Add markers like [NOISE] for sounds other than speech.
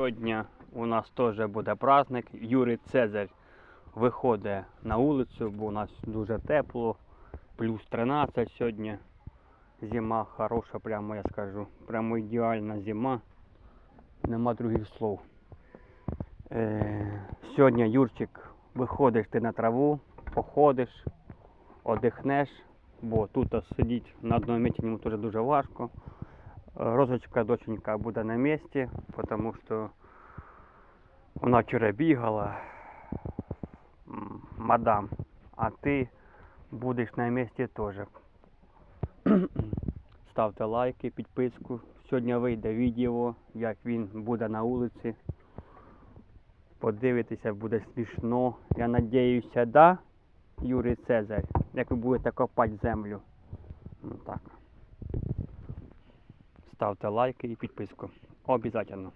Сьогодні у нас теж буде праздник. Юрій Цезарь виходить на вулицю, бо у нас дуже тепло, плюс 13 сьогодні. Зима хороша, прямо я скажу. Прямо ідеальна зима. Нема других слов. Е, сьогодні Юрчик виходиш ти на траву, походиш, одихнеш, бо тут сидіти на одному місці дуже важко. Розочка доченька буде на місці, тому що вона вчора бігала, мадам, а ти будеш на місці теж. [CLEARS THROAT] Ставте лайки, підписку. Сьогодні вийде відео, як він буде на вулиці. Подивитися, буде смішно. Я надіюся, да, Юрій Цезарь, як ви будете копати землю. Ну так. Ставте лайки і підписку. Обязательно.